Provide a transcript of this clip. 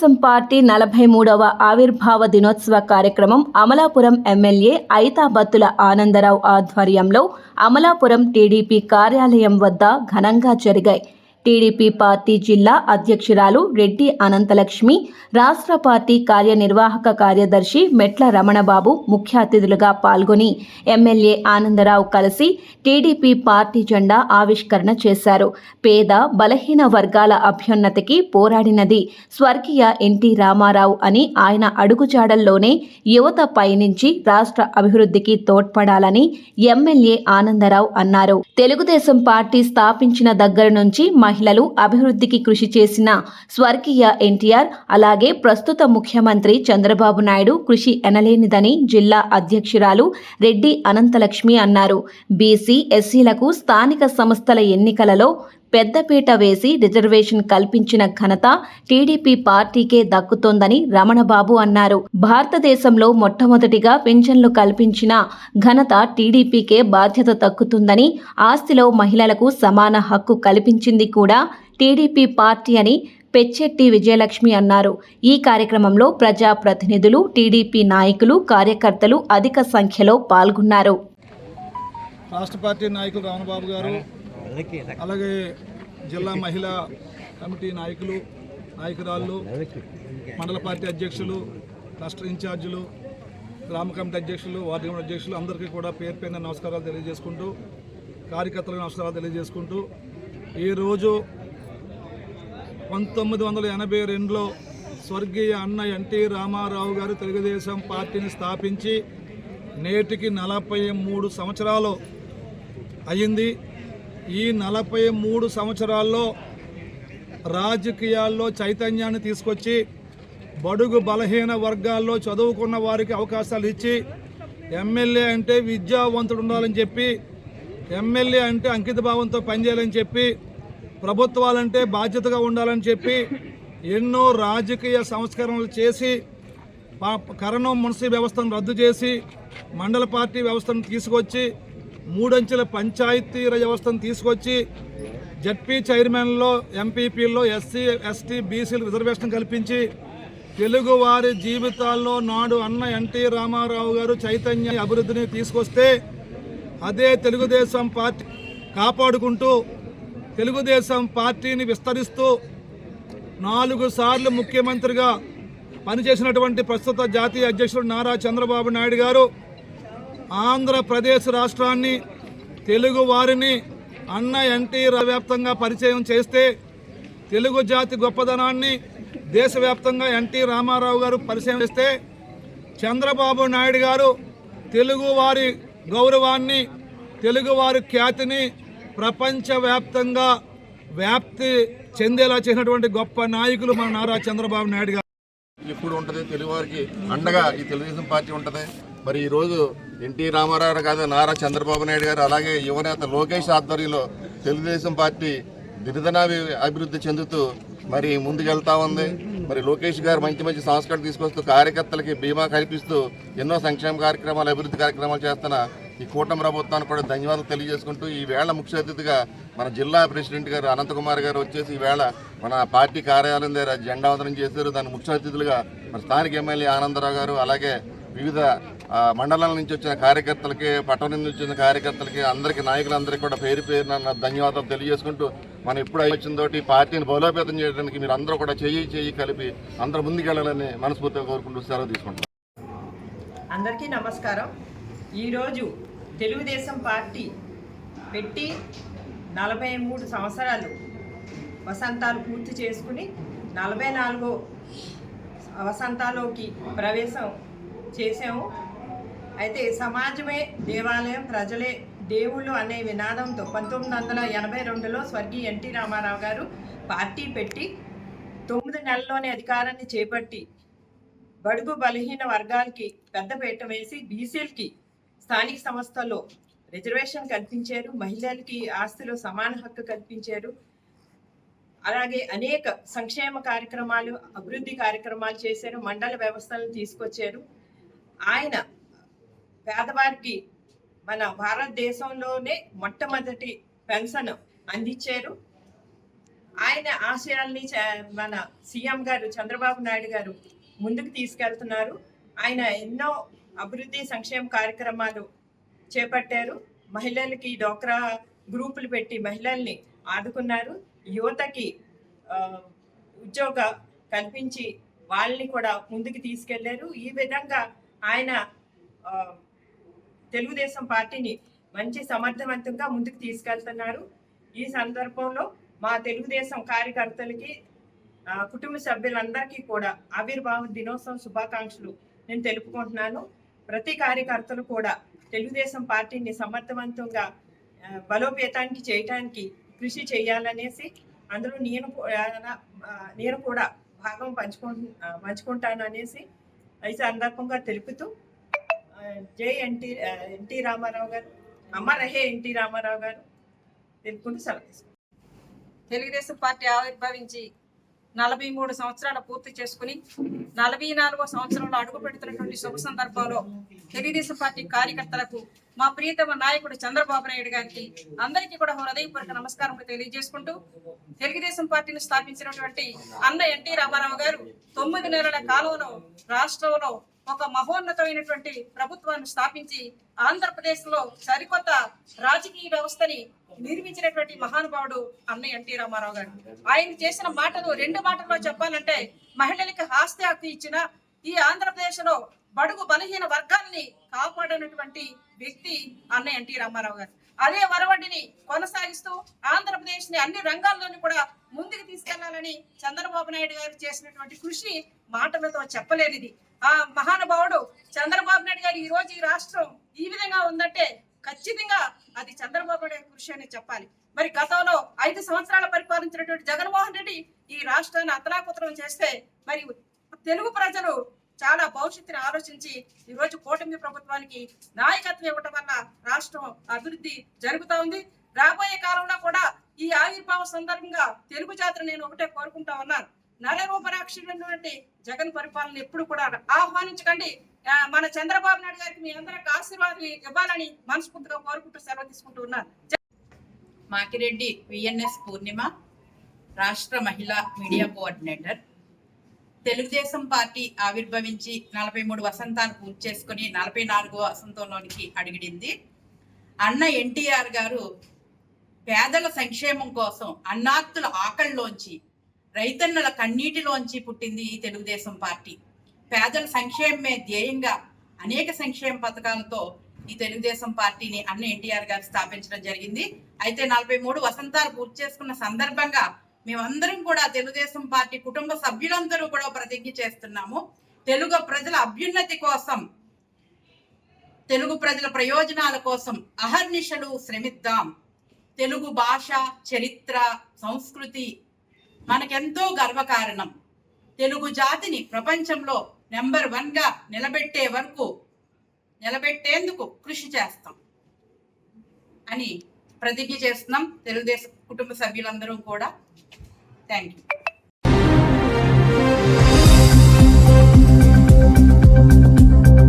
Telugu Desam party నలభై మూడవ ఆవిర్భావ దినోత్సవ కార్యక్రమం అమలాపురం ఎమ్మెల్యే ఐతాబత్తుల ఆనందరావు ఆధ్వర్యంలో అమలాపురం టీడీపీ కార్యాలయం వద్ద ఘనంగా జరిగాయి. టీడీపీ పార్టీ జిల్లా అధ్యక్షురాలు రెడ్డి అనంతలక్ష్మి రాష్ట్ర పార్టీ కార్యనిర్వాహక కార్యదర్శి మెట్ల రమణబాబు ముఖ్య అతిథులుగా పాల్గొని ఎమ్మెల్యే ఆనందరావు కలిసి టీడీపీ పార్టీ జెండా ఆవిష్కరణ చేశారు. పేద బలహీన వర్గాల అభ్యున్నతికి పోరాడినది స్వర్గీయ ఎన్టీ రామారావు అని ఆయన అడుగుజాడల్లోనే యువత పయనించి రాష్ట్ర అభివృద్ధికి తోడ్పడాలని ఎమ్మెల్యే ఆనందరావు అన్నారు. తెలుగుదేశం పార్టీ స్థాపించిన దగ్గర నుంచి మహిళలు అభివృద్ధికి కృషి చేసిన స్వర్గీయ ఎన్టీఆర్ అలాగే ప్రస్తుత ముఖ్యమంత్రి చంద్రబాబు నాయుడు కృషి ఎనలేనిదని జిల్లా అధ్యక్షురాలు రెడ్డి అనంతలక్ష్మి అన్నారు. బీసీ ఎస్సీలకు స్థానిక సంస్థల ఎన్నికలలో పెద్దపీట వేసి రిజర్వేషన్ కల్పించిన ఘనత టీడీపీ పార్టీకే దక్కుతోందని రమణబాబు అన్నారు. భారతదేశంలో మొట్టమొదటిగా పింఛన్లు కల్పించిన ఘనత టీడీపీకే బాధ్యత దక్కుతుందని ఆస్తిలో మహిళలకు సమాన హక్కు కల్పించింది కూడా టీడీపీ పార్టీ అని పెచ్చెట్టి విజయలక్ష్మి అన్నారు. ఈ కార్యక్రమంలో ప్రజా ప్రతినిధులు టీడీపీ నాయకులు కార్యకర్తలు అధిక సంఖ్యలో పాల్గొన్నారు. రాష్ట్ర పార్టీ నాయకులు రామబాబు గారు అలాగే జిల్లా మహిళా కమిటీ నాయకులు నాయకురాళ్ళు మండల పార్టీ అధ్యక్షులు రాష్ట్ర ఇన్ఛార్జీలు గ్రామ కమిటీ అధ్యక్షులు వార్డు కమిటీ అధ్యక్షులు అందరికీ కూడా పేరు పైన నమస్కారాలు తెలియజేసుకుంటూ కార్యకర్తలకు నమస్కారాలు తెలియజేసుకుంటూ ఈరోజు పంతొమ్మిది వందల ఎనభై రెండులో స్వర్గీయ అన్న ఎన్టీ రామారావు గారు తెలుగుదేశం పార్టీని స్థాపించి నేటికి నలభై మూడు సంవత్సరాలు అయ్యింది ఈ నలభై మూడు సంవత్సరాల్లో రాజకీయాల్లో చైతన్యాన్ని తీసుకొచ్చి బడుగు బలహీన వర్గాల్లో చదువుకున్న వారికి అవకాశాలు ఇచ్చి ఎమ్మెల్యే అంటే విద్యావంతుడు ఉండాలని చెప్పి ఎమ్మెల్యే అంటే అంకిత భావంతో పనిచేయాలని చెప్పి ప్రభుత్వాలంటే బాధ్యతగా ఉండాలని చెప్పి ఎన్నో రాజకీయ సంస్కరణలు చేసి కరణం మున్సిపల్ వ్యవస్థను రద్దు చేసి మండల పార్టీ వ్యవస్థను తీసుకొచ్చి మూడంచెల పంచాయతీ వ్యవస్థను తీసుకొచ్చి జడ్పీ చైర్మన్లో ఎంపీపీల్లో ఎస్సీ ఎస్టీ బీసీలు రిజర్వేషన్ కల్పించి తెలుగు వారి జీవితాల్లో నాడు అన్న ఎన్టీ రామారావు గారు చైతన్య అభివృద్ధిని తీసుకొస్తే అదే తెలుగుదేశం పార్టీ కాపాడుకుంటూ తెలుగుదేశం పార్టీని విస్తరిస్తూ నాలుగు సార్లు ముఖ్యమంత్రిగా పనిచేసినటువంటి ప్రస్తుత జాతీయ అధ్యక్షుడు నారా చంద్రబాబు నాయుడు గారు ఆంధ్రప్రదేశ్ రాష్ట్రాన్ని తెలుగు వారిని అన్న ఎన్టీ వ్యాప్తంగా పరిచయం చేస్తే తెలుగు జాతి గొప్పదనాన్ని దేశవ్యాప్తంగా ఎన్టీ రామారావు గారు పరిచయం చేస్తే చంద్రబాబు నాయుడు గారు తెలుగు వారి గౌరవాన్ని తెలుగు వారి ఖ్యాతిని ప్రపంచవ్యాప్తంగా వ్యాప్తి చెందేలా చేసినటువంటి గొప్ప నాయకులు మన నారా చంద్రబాబు నాయుడు గారు. ఎప్పుడు ఉంటుంది? తెలుగు వారికి అండగా ఈ తెలుగుదేశం పార్టీ ఉంటుంది. మరి ఈరోజు ఎన్టీ రామారావు గారు కాదు నారా చంద్రబాబు నాయుడు గారు అలాగే యువనేత లోకేష్ ఆధ్వర్యంలో తెలుగుదేశం పార్టీ దినదినాభి అభివృద్ధి చెందుతూ మరి ముందుకెళ్తా ఉంది. మరి లోకేష్ గారు మంచి మంచి సంస్కరణ తీసుకొస్తూ కార్యకర్తలకి బీమా కల్పిస్తూ ఎన్నో సంక్షేమ కార్యక్రమాలు అభివృద్ధి కార్యక్రమాలు చేస్తున్న ఈ కూటమి ప్రభుత్వానికి కూడా ధన్యవాదాలు తెలియజేసుకుంటూ ఈ వేళ ముఖ్య అతిథిగా మన జిల్లా ప్రెసిడెంట్ గారు అనంతకుమార్ గారు వచ్చేసి ఈ వేళ మన పార్టీ కార్యాలయం దగ్గర జెండావందనం చేశారు. దాని ముఖ్య అతిథులుగా మన స్థానిక ఎమ్మెల్యే ఆనందరావు గారు అలాగే వివిధ మండలాల నుంచి వచ్చిన కార్యకర్తలకి పట్టణం నుంచి వచ్చిన కార్యకర్తలకి అందరికీ నాయకులందరికీ కూడా పేరు పేరున ధన్యవాదాలు తెలియజేసుకుంటూ మనం ఎప్పుడు వచ్చిందోటి పార్టీని బలోపేతం చేయడానికి మీరు అందరూ కూడా చేయి చేయి కలిపి అందరూ ముందుకెళ్ళాలని మనస్ఫూర్తిగా కోరుకుంటూ సెలవు తీసుకుంటున్నాం. అందరికీ నమస్కారం. ఈరోజు తెలుగుదేశం పార్టీ పెట్టి నలభై మూడు సంవత్సరాలు వసంతాలు పూర్తి చేసుకుని నలభై నాలుగో వసంతాలోకి ప్రవేశం చేసాము అయితే సమాజమే దేవాలయం ప్రజలే దేవుళ్ళు అనే వినాదంతో పంతొమ్మిది వందల ఎనభై రెండులో స్వర్గీయ ఎన్టీ రామారావు గారు పార్టీ పెట్టి తొమ్మిది నెలల్లోనే అధికారాన్ని చేపట్టి బడుగు బలహీన వర్గాలకి పెద్దపీట వేసి బీసీలకి స్థానిక సంస్థల్లో రిజర్వేషన్ కల్పించారు మహిళలకి ఆస్తిలో సమాన హక్కు కల్పించారు. అలాగే అనేక సంక్షేమ కార్యక్రమాలు అభివృద్ధి కార్యక్రమాలు చేశారు మండల వ్యవస్థలను తీసుకొచ్చారు. ఆయన పేదవారికి మన భారతదేశంలోనే మొట్టమొదటి పెన్షన్ అందించారు. ఆయన ఆశయాల్ని చ- మన సీఎం గారు చంద్రబాబు నాయుడు గారు ముందుకు తీసుకెళ్తున్నారు. ఆయన ఎన్నో అభివృద్ధి సంక్షేమ కార్యక్రమాలు చేపట్టారు. మహిళలకి డోక్రా గ్రూపులు పెట్టి మహిళల్ని ఆదుకున్నారు. యువతకి ఉద్యోగ కల్పించి వాళ్ళని కూడా ముందుకు తీసుకెళ్ళారు. ఈ విధంగా ఆయన తెలుగుదేశం పార్టీని మంచి సమర్థవంతంగా ముందుకు తీసుకెళ్తున్నారు. ఈ సందర్భంలో మా తెలుగుదేశం కార్యకర్తలకి కుటుంబ సభ్యులందరికీ కూడా ఆవిర్భావ దినోత్సవం శుభాకాంక్షలు నేను తెలుపుకుంటున్నాను. ప్రతి కార్యకర్తలు కూడా తెలుగుదేశం పార్టీని సమర్థవంతంగా బలోపేతానికి చేయటానికి కృషి చేయాలనేసి అందులో నేను నేను కూడా భాగం పంచుకుంటు పంచుకుంటాను అనేసి ఈ సందర్భంగా తెలుపుతూ జై ఎన్టీ ఎన్టీ రామారావు గారు అమ్మ రహే ఎన్టీ రామారావు గారు తెలుపుకుంటూ సెలవు తెలుగుదేశం పార్టీ ఆవిర్భవించి నలభై మూడు సంవత్సరాలు పూర్తి చేసుకుని నలభై నాలుగో సంవత్సరంలో అడుగు పెడుతున్నటువంటి శుభ సందర్భంలో తెలుగుదేశం పార్టీ కార్యకర్తలకు మా ప్రియతమ నాయకుడు చంద్రబాబు నాయుడు గారికి అందరికీ కూడా హృదయపూర్వక నమస్కారములు తెలియజేసుకుంటూ తెలుగుదేశం పార్టీని స్థాపించినటువంటి అన్న ఎన్టీ రామారావు గారు తొమ్మిది నెలల కాలంలో రాష్ట్రంలో ఒక మహోన్నతమైనటువంటి ప్రభుత్వాన్ని స్థాపించి ఆంధ్రప్రదేశ్లో సరికొత్త రాజకీయ వ్యవస్థని నిర్మించినటువంటి మహానుభావుడు అన్న ఎన్టీ రామారావు గారు. ఆయన చేసిన మాటలు రెండు మాటల్లో చెప్పాలంటే మహిళలకి ఆస్తి హక్కు ఇచ్చిన ఈ ఆంధ్రప్రదేశ్లో బడుగు బలహీన వర్గాల్ని కాపాడినటువంటి వ్యక్తి అన్న ఎన్టీ రామారావు గారు. అదే వరవడిని కొనసాగిస్తూ ఆంధ్రప్రదేశ్ని అన్ని రంగాల్లోని కూడా ముందుకు తీసుకెళ్ళాలని చంద్రబాబు నాయుడు గారు చేసినటువంటి కృషి మాటలతో చెప్పలేనిది. ఆ మహానుభావుడు చంద్రబాబు నాయుడు గారు ఈ రోజు ఈ రాష్ట్రం ఈ విధంగా ఉందంటే ఖచ్చితంగా అది చంద్రబాబు నాయుడు కృషి అని చెప్పాలి. మరి గతంలో ఐదు సంవత్సరాల పరిపాలించినటువంటి జగన్మోహన్ రెడ్డి ఈ రాష్ట్రాన్ని అతలాకుతలం చేస్తే మరి తెలుగు ప్రజలు చాలా భవిష్యత్తుని ఆలోచించి ఈ రోజు కూటమి ప్రభుత్వానికి నాయకత్వం ఇవ్వటం వల్ల రాష్ట్రం అభివృద్ధి జరుగుతూ ఉంది. రాబోయే కాలంలో కూడా ఈ ఆవిర్భావ సందర్భంగా తెలుగు జాతర నేను ఒకటే కోరుకుంటా ఉన్నాను. నరరూపరాక్షుడైనటువంటి జగన్ పరిపాలన ఎప్పుడు కూడా ఆహ్వానించకండి. మన చంద్రబాబు నాయుడు గారికి మీ అందరికి ఆశీర్వాదం ఇవ్వాలని మనస్ఫూర్తిగా కోరుకుంటూ సెలవు తీసుకుంటూ ఉన్నాను. మాకిరెడ్డి విఎన్ఎస్ పూర్ణిమ రాష్ట్ర మహిళా మీడియా కోఆర్డినేటర్. తెలుగుదేశం పార్టీ ఆవిర్భవించి నలభై మూడు వసంతాలు పూర్తి చేసుకుని నలభై నాలుగో వసంతంలోనికి అడిగిడింది. అన్న ఎన్టీఆర్ గారు పేదల సంక్షేమం కోసం అన్నార్తుల ఆకలిలోంచి రైతన్నల కన్నీటిలోంచి పుట్టింది ఈ తెలుగుదేశం పార్టీ. పేదల సంక్షేమమే ధ్యేయంగా అనేక సంక్షేమ పథకాలతో ఈ తెలుగుదేశం పార్టీని అన్న ఎన్టీఆర్ గారు స్థాపించడం జరిగింది. అయితే నలభై మూడు వసంతాలు పూర్తి చేసుకున్న సందర్భంగా మేమందరం కూడా తెలుగుదేశం పార్టీ కుటుంబ సభ్యులందరూ కూడా ప్రతిజ్ఞ చేస్తున్నాము. తెలుగు ప్రజల అభ్యున్నతి కోసం తెలుగు ప్రజల ప్రయోజనాల కోసం అహర్నిశలు శ్రమిద్దాం. తెలుగు భాష చరిత్ర సంస్కృతి మనకెంతో గర్వకారణం. తెలుగు జాతిని ప్రపంచంలో నెంబర్ వన్గా నిలబెట్టే వరకు నిలబెట్టేందుకు కృషి చేస్తాం. అని ప్రతిజ్ఞ చేస్తున్నాం. తెలుగుదేశం కుటుంబ సభ్యులందరూ కూడా. Thank you